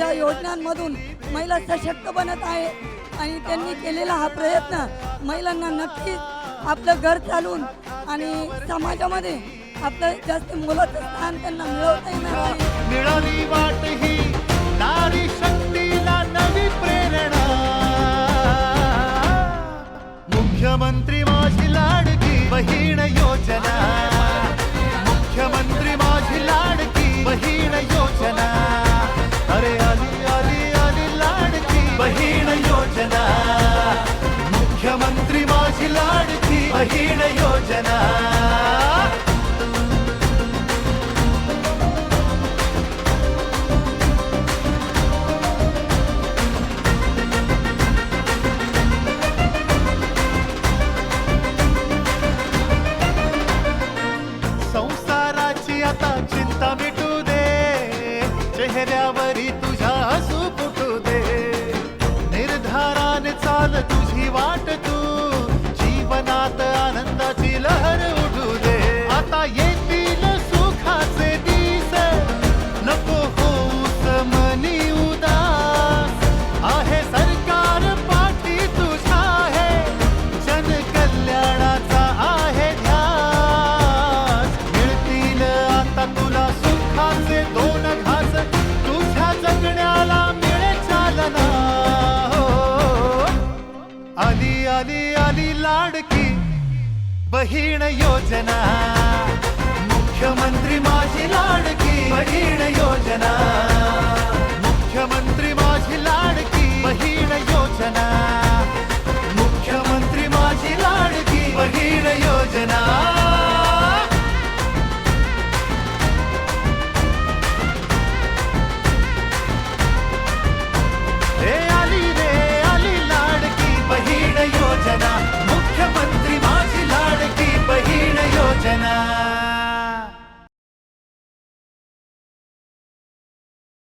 या योजनांमधून महिला सशक्त बनत आहे आणि त्यांनी केलेला हा प्रयत्न महिलांना नक्कीच आपलं घर चालून आणि समाजामध्ये आपलं जास्त मोलाचं स्थान त्यांना मिळवता येणार आहे. लाडकी योजना संसाराची आता चिंता मिटू दे चेहऱ्यावरी तुझ्या हसू फुटू दे निर्धाराने चाल तुझी वाट जीवनात आनंदाची लहर उडू दे. आता येतील सुखाचे दिस नको होऊस मनी उदास. आहे सरकार पाठी तुझा आहे. जन कल्याणाचा आहे ध्यास. मिळतील आता तुला सुखाचे दोन घास. तुझ्या जगण्याला झाली लाडकी बहीण योजना. मुख्यमंत्री माझी लाडकी बहीण योजना. मुख्यमंत्री माझी लाडकी बहीण योजना. मुख्यमंत्री माझी लाडकी बहीण योजना.